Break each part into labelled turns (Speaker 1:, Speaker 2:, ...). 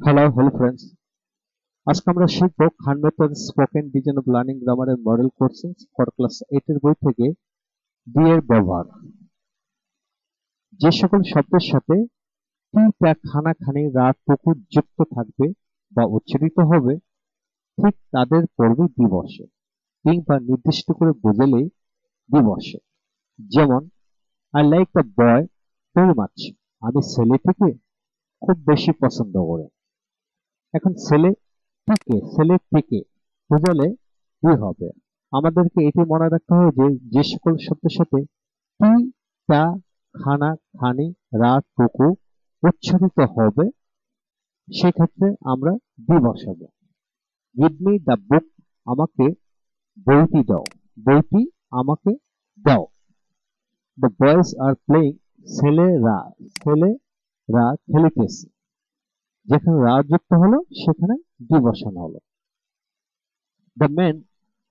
Speaker 1: Hello hello friends আজকে আমরা শিখব Khan spoken design of learning গ্রামারের model courses for class eight এর বই থেকে ডি এর ব্যবহার। যে সকল শব্দের সাথে টি টা খানা খানি রাত পুকুর যুক্ত থাকবে বা উচ্চারিত হবে, ঠিক তাদের পড়বে দিবসে, কিংবা নির্দিষ্ট করে বোঝালে দিবসে। যেমন I like the boy very much আমি ছেলেটিকে খুব বেশি পছন্দ করি। এখন ছেলে টিকে ছেলে টিকে বোঝালে কি হবে? আমাদেরকে এটি মনে রাখতে হবে যে যে সকল শব্দের সাথে টি টা খানা, খানি, রা, টুকু উচ্চারিত হবে, সেক্ষেত্রে আমরা দি বসাবো। গিভ মি দ্য বুক আমাকে বইটি দাও। বইটি আমাকে দাও। দ্য বয়েজ আর প্লেইং ছেলেরা ছেলেরা খেলিতেছে। যেখানে রা যুক্ত হলো, সেখানে ডি হলো। The man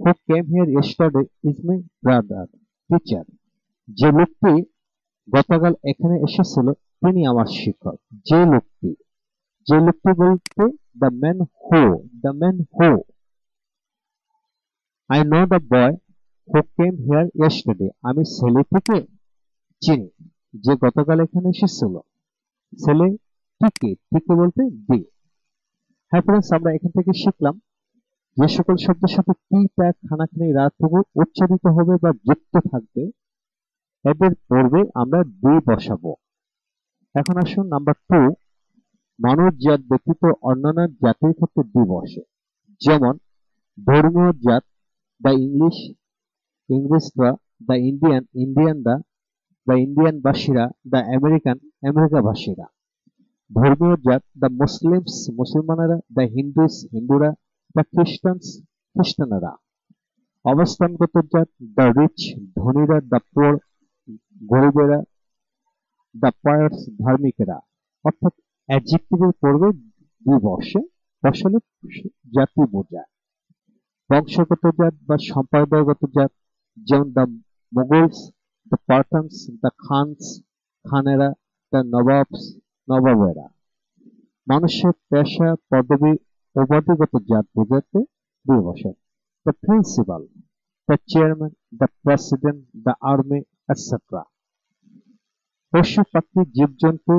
Speaker 1: who came here yesterday is my brother teacher যে লোকটি গতকাল এখানে এসেছিল, তিনি আমার শিক্ষক। যে লোকটি যে লোকটি বলতে the man who the man who I know the boy who came here yesterday আমি ছেলেটিকে চিনি, যে গতকাল এখানে এসেছিল। ছেলে টিকে টিকে বলতে দি হ্যাঁ ফ্রেন্ডস আমরা এখান থেকে শিখলাম যে সকল শব্দের সাথে টি ট্যাগ খানাখানি রাতটুকু উচ্চারিত হবে বা যুক্ত থাকবে, এদের আমরা বসাবো। এখন আসুন নাম্বার টু মানব জাত ব্যতীত অন্যান্য জাতির ক্ষেত্রে দি বসে। যেমন, ধর্মীয় জাত দ্য ইংলিশ, ইংরেজরা দ্য ইন্ডিয়ান, ইন্ডিয়ানরা দ্য ইন্ডিয়ান বাসীরা দ্য আমেরিকান, আমেরিকাবাসীরা। ধর্মীয় জাত দ্য মুসলিমস মুসলমানেরা দ্য হিন্দুস হিন্দুরা দ্য খ্রিস্টানস খ্রিস্টানেরা। অবস্থানগত জাত দ্য রিচ ধনীরা দ্য পোর গরিবেরা দ্য পায়ার্স ধার্মিকেরা। অর্থাৎ অ্যাডজেক্টিভের পূর্বে দুই বর্ষে বসলে জাতি বোঝায় বংশগত জাত বা সম্প্রদায়গত জাত, যেমন the Mughals the Pathans the Khans খানেরা the Nawabs নবাবেরা মানুষের পেশা, পদবী উপাধিগত জাত বোঝাতে দুই বছর। The principal the chairman the president the army etcetera পশু, পাখি, জীবজন্তু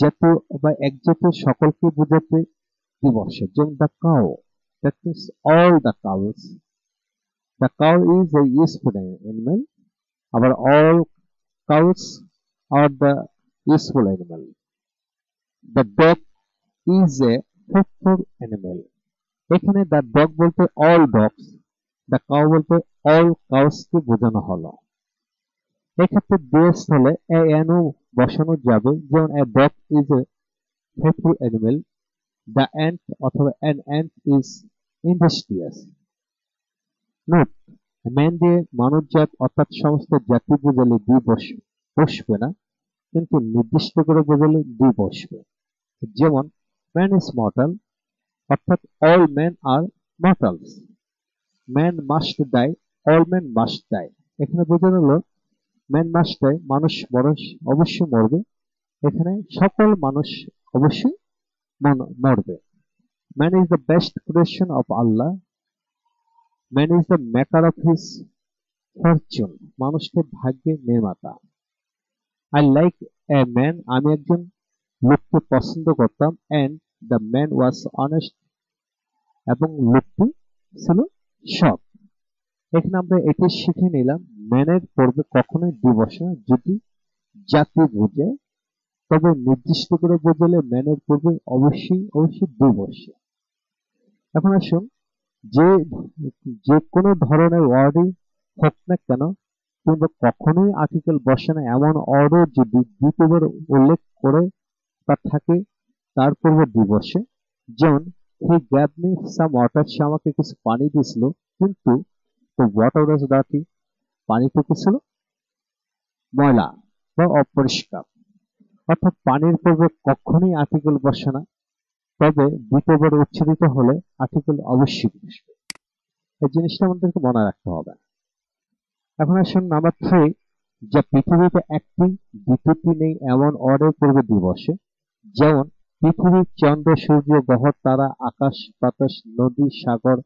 Speaker 1: জাতীয় বা এক জাতীয় সকলকে বোঝাতে দিবসে যেমন the cow that means all the cows the cow is a useful animal আবার all cows are the useful animal. The dog is a faithful animal. এখানে দ্য ডগ বলতে অল ডগস দ্য কাউ বলতে all কাউসকে বোঝানো হলো এক্ষেত্রে দিয়ে স্থলে এ এনও বসানো যাবে, যেমন a dog is a faithful animal the ant অথবা an ant is industrious note man দিয়ে মানব জাত অর্থাৎ সমস্ত জাতি বোঝালে দুই বসবে না কিন্তু নির্দিষ্ট করে বোঝালে দুই বসবে। যেমন ম্যান ইজ মর্টাল অর্থাৎ all man are mortals man must die all man must die এখানে বোঝানো হলো ম্যান মাস্ট ডাই মানুষ মানুষ অবশ্যই মরবে। এখানে সকল মানুষ অবশ্যই মরবে। Man is the best creation of Allah man is the maker of his fortune মানুষকে ভাগ্যের নির্মাতা। আই লাইক এ ম্যান আমি একজন লোককে পছন্দ করতাম and the man was honest এবং লোকটি ছিল সৎ। এখানে আমরা এটি শিখে নিলাম ম্যানের পূর্বে কখনোই দিবস যদি জাতি বোঝে, তবে নির্দিষ্ট করে বোঝালে ম্যানের পূর্বে অবশ্যই অবশ্যই দিবসে। এখন আসুন, যে যে কোনো ধরনের ওয়ার্ডই হোক না কেন কিংবা কখনোই আর্টিকেল বসে না এমন অর্ডার যদি দ্বিতীয়বার উল্লেখ করে বা থাকে, তার পূর্বে দিবসে। যেমন he gave me some water সে আমাকে কিছু পানি দিয়েছিল, কিন্তু ওয়াটার ওয়াজ ডার্টি পানিটুকু ছিল ময়লা বা অপরিষ্কার। অর্থাৎ পানির পূর্বে কখনোই আর্টিকেল বসে না তবে দ্বিতীয়বার উচ্চারিত হলে আর্টিকেল অবশ্যই বসবে এই জিনিসটা আমাদেরকে মনে রাখতে হবে। এখন আসুন নাম্বার থ্রি যা পৃথিবীতে একটি, দ্বিতীয়টি নেই এমন অর্ডার পূর্বে দিবসে। যেমন পৃথিবী চন্দ্র, সূর্য, গ্রহ, তারা, আকাশ, বাতাস, নদী, সাগর,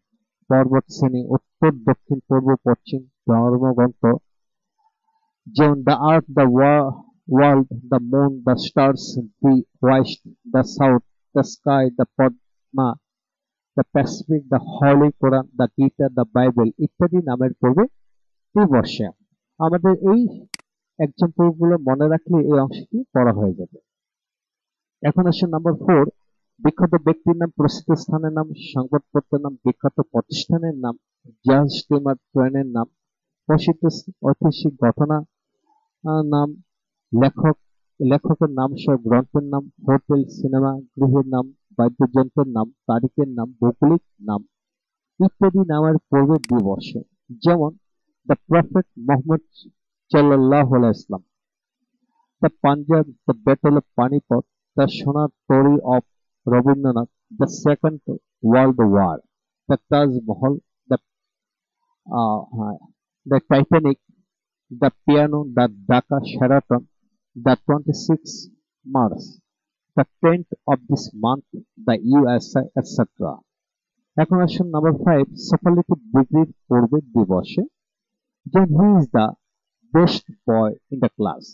Speaker 1: পর্বত, শ্রেণি, উত্তর, দক্ষিণ, পূর্ব, পশ্চিম ধর্মগ্রন্থ যেমন the earth the world the moon the stars the west the south the sky the Padma the Pacific the Holy Quran the Gita the Bible ইত্যাদি নামের পূর্বে আমাদের এই মনে রাখলে এই অংশটি পড়া হয়ে যাবে। এখন আসে নাম্বার ফোর বিখ্যাত ব্যক্তির নাম, প্রসিদ্ধ স্থানের নাম, সংবাদপত্রের নাম, বিখ্যাত প্রতিষ্ঠানের নাম জাহাজ স্টিমার ট্রেনের নাম, প্রসিদ্ধ ঐতিহাসিক ঘটনা নাম, লেখক, লেখকের নাম সহ গ্রন্থের নাম, হোটেল, সিনেমা, গৃহের নাম, বাদ্যযন্ত্রের নাম, তারিখের নাম, ভৌগোলিক নাম ইত্যাদি নামের পূর্বে দিবসে যেমন দ্য প্রফেট মোহাম্মদ সাল্লাহ Islam the Punjab the battle of Panipat the Sonar Tori of Rabindranath the second world war the Taj Mahal the the Titanic the piano the Dhaka Sheraton the twenty six March the tenth of this month the USA etcetera এখন আসুন number five superlative ডিগ্রির পূর্বে দিবসে then he is the best boy in the class.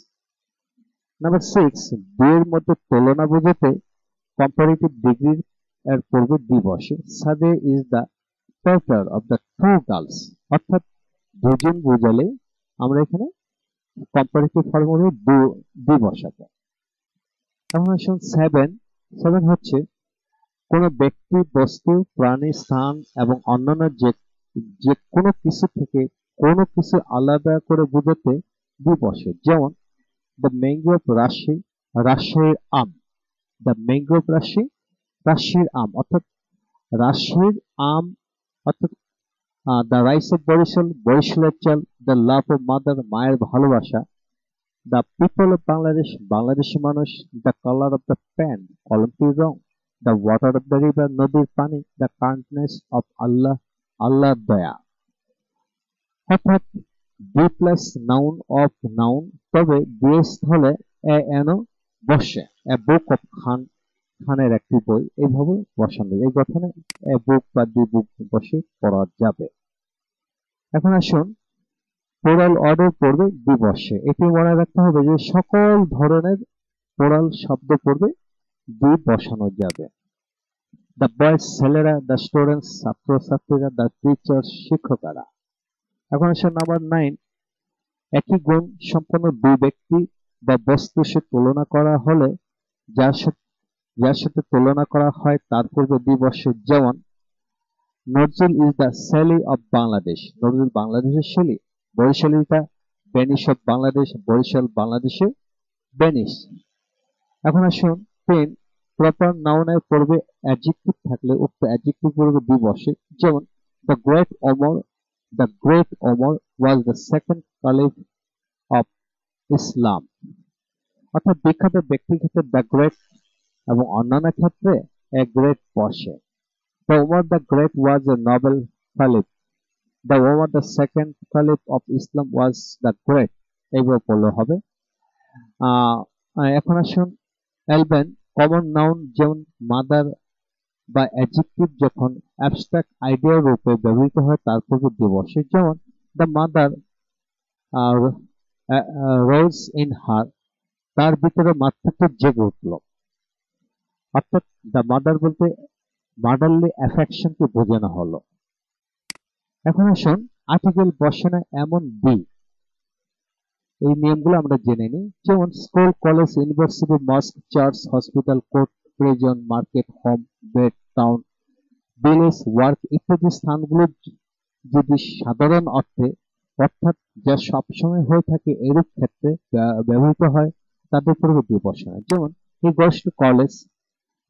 Speaker 1: Number six দুইয়ের মধ্যে তুলনা বোঝাতে comparative ডিগ্রির এর পূর্বে দিবসে সাদে is the better of the two girls অর্থাৎ দুজন বোঝালে আমরা এখানে কম্পারেটিভ ফর্ম হবে দুই বসাবো এখন আসুন সেভেন সেভেন হচ্ছে কোনো ব্যক্তি, বস্তু, প্রাণী, স্থান এবং অন্যান্য যে যে কোনো কিছু থেকে কোনো কিছু আলাদা করে বোঝাতে বসে যেমন দ্য ম্যাঙ্গো রাশি রাজশাহীর আম দ্য ম্যাঙ্গো রাশি রাজশাহীর আম অর্থাৎ রাশির আম অর্থাৎ দ্য রাইস অফ বরিশাল, বরিশালের চাল দ্য লাভ অফ মাদার মায়ের ভালোবাসা। The people of Bangladesh Bangladeshi মানুষ the colour of the pant Olympic wrong? The water of the river নদীর পানি the kindness of Allah Allah দয়া। অর্থাৎ B plus noun of noun তবে দিয়ে স্থলে এন বসে। এ বুক অফ খান খানের একটি বই, এইভাবে বসানো এই গঠনে এ বুক বা দি বুক বসে পড়া যাবে। এখন আসুন পোড়াল অর্ডার পড়বে দিবসে এটি মনে রাখতে হবে যে সকল ধরনের পোড়াল শব্দ পড়বে দি বসানো যাবে। দ্য বয়েজ ছেলেরা দ্য স্টুডেন্টস ছাত্রছাত্রীরা দ্য টিচার শিক্ষকারা। এখন আসে নাম্বার নাইন একই গুণ সম্পন্ন দুই ব্যক্তি বা বস্তু সে তুলনা করা হলে যার সাথে যার সাথে তুলনা করা হয় তার পূর্বে দিবসে যেমন Nazrul is the Shelley of Bangladesh. Nazrul বাংলাদেশের শেলি বরিশালিটা বেনিস অফ বাংলাদেশ বরিশাল বাংলাদেশে বেনিস এখন আসুন টেন প্রপার নাউনের পূর্বে অ্যাডজেক্টিভ থাকলে উক্ত অ্যাডজেক্টিভ পূর্বে দিবসে যেমন the great Omar The Great Omar was the second caliph of Islam অর্থাৎ বিখ্যাত ব্যক্তির ক্ষেত্রে দ্য গ্রেট এবং অন্যান্য ক্ষেত্রে এ গ্রেট বসে the Omar the great was a noble caliph the Omar the second caliph of Islam was the great এইভাবে পড়লে হবে। এখন আসুন এলবেন কমন নাউন যেমন মাদার বা অ্যাডজেক্টিভ যখন অ্যাবস্ট্রাক্ট আইডিয়া রূপে ব্যবহৃত হয়, তার পূর্বে দিবসে যেমন the mother rose in her তার ভিতরে মাতৃত্ব জেগে উঠল। অর্থাৎ দ্য মাদার বলতে মাদারলি অ্যাফেকশনকে বোঝানো হলো। এখন আসুন আর্টিকেল বসে না এমন বি এই নিয়মগুলো আমরা জেনে নিই। যেমন school college university mosque church hospital court prison market, home, bed, town village work ইত্যাদি স্থানগুলো যদি সাধারণ অর্থে, অর্থাৎ যা সবসময় হয়ে থাকে এরূপ ক্ষেত্রে ব্যবহৃত হয়, তাদের পরবর্তী উপাসনা যেমন, he goes to college,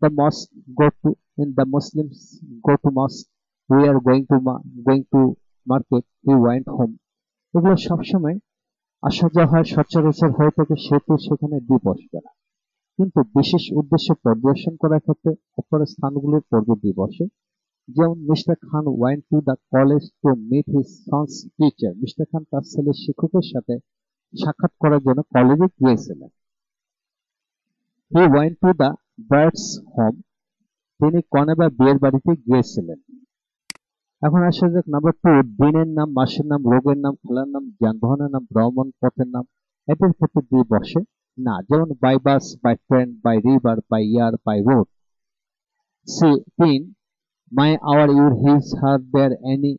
Speaker 1: the mosque go to in the Muslims go to mosque we are going to going to market, he went home. এগুলো সবসময় আসা যাওয়া হয়, সচরাচর হয়ে থাকে, সেহেতু সেখানে দ্বীপ বসবে না। কিন্তু বিশেষ উদ্দেশ্যে পরিদর্শন করার ক্ষেত্রে অপর স্থানগুলোর পর্ব দিবসে, যেমন Mister Khan went to the college to meet his sons teacher. Mister Khan তার ছেলের শিক্ষকের সাথে সাক্ষাৎ করার জন্য কলেজে গিয়েছিলেন। He went to the birds home, তিনি কনে বা বিয়ের বাড়িতে গিয়েছিলেন। এখন আসা যাক, নাম্বার টু, দিনের নাম, মাসের নাম রোগের নাম, খেলার নাম, যানবাহনের নাম, ভ্রমণ পথের নাম, এদের ক্ষেত্রে দিয়ে বসে না, যেমন by bus by train by river by air by road sea তিন my our your his her their any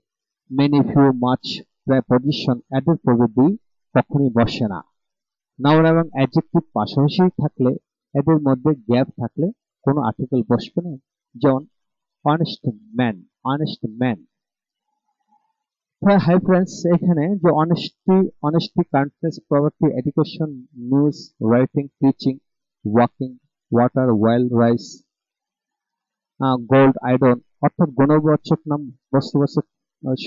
Speaker 1: many few much preposition এদের পূর্বে দুই কখনই বসে না। নাউন এবং অ্যাডজেক্টিভ পাশাপাশি থাকলে, এদের মধ্যে গ্যাপ থাকলে কোনো আর্টিকেল বসবে না। যেমন honest man honest man hi friends এখানে যে honesty honesty kindness property education news writing teaching walking water wild rice gold iron অর্থাৎ গুণবাচক নাম, বস্তুবাচক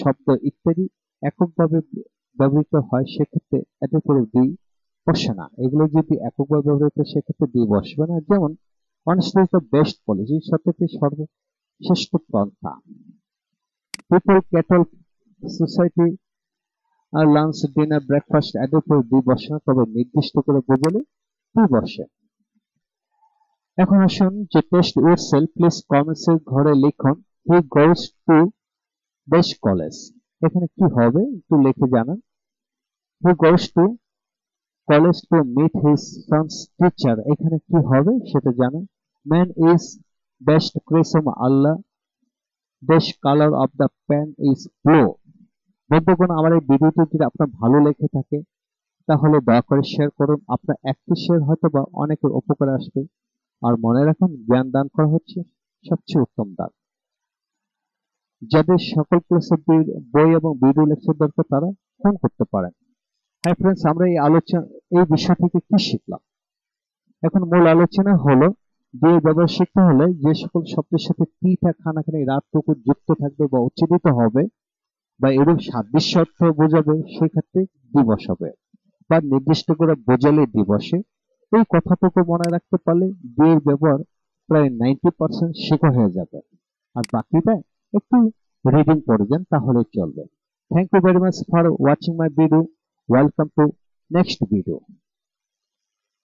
Speaker 1: শব্দ ইত্যাদি এককভাবে ব্যবহৃত হয়, সেক্ষেত্রে এতে করে দুই বসে না। এগুলো যদি এককভাবে ব্যবহৃত সেক্ষেত্রে দুই বসবে না। যেমন honesty is the best policy সত্যি সর্বশ্রেষ্ঠ পন্থা। পিপল ক্যাটল সোসাইটি আর লাঞ্চ ডিনার ব্রেকফাস্ট এদের উপর দুই বসে তবে নির্দিষ্ট করে বোঝালে দুই বসে এখন আসুন যে test yourself please comments এর ঘরে লিখুন he goes to best college এখানে কি হবে একটু লিখে জানান। He goes to college to meet his sons teacher এখানে কি হবে সেটা জানান। Man is best creation Allah দেশ colour of the pen is blue বন্ধুগণ আমার এই ভিডিওটি যদি আপনার ভালো লেগে থাকে, তাহলে দয়া করে শেয়ার করুন। আপনার একটি শেয়ার হয়তো বা অনেকের উপকারে আসবে। আর মনে রাখুন, জ্ঞান দান করা হচ্ছে সবচেয়ে উত্তম দান। যাদের সকল ক্লাসের বই এবং ভিডিও লেকচার দরকার, তারা ফোন করতে পারেন। হ্যাঁ ফ্রেন্ডস আমরা এই আলোচনা, এই বিষয় থেকে কি শিখলাম? এখন মূল আলোচনা হলো দিয়ে ব্যবহার শিখতে হলে যে সকল শব্দের সাথে টিটা খানাখানি রাতটুকু যুক্ত থাকবে বা উচ্চারিত হবে বা এরূপ সাদৃশ্য অর্থ বোঝাবে, সেক্ষেত্রে দিবস হবে। বা নির্দিষ্ট করে বোঝালে দিবসে। এই কথাটুকু মনে রাখতে পারলে বিয়ের ব্যবহার প্রায় নাইনটি পার্সেন্ট শেখা হয়ে যাবে। আর বাকিটা একটু রিডিং করে যান তাহলে চলবে। Thank you very much for watching my video welcome to next video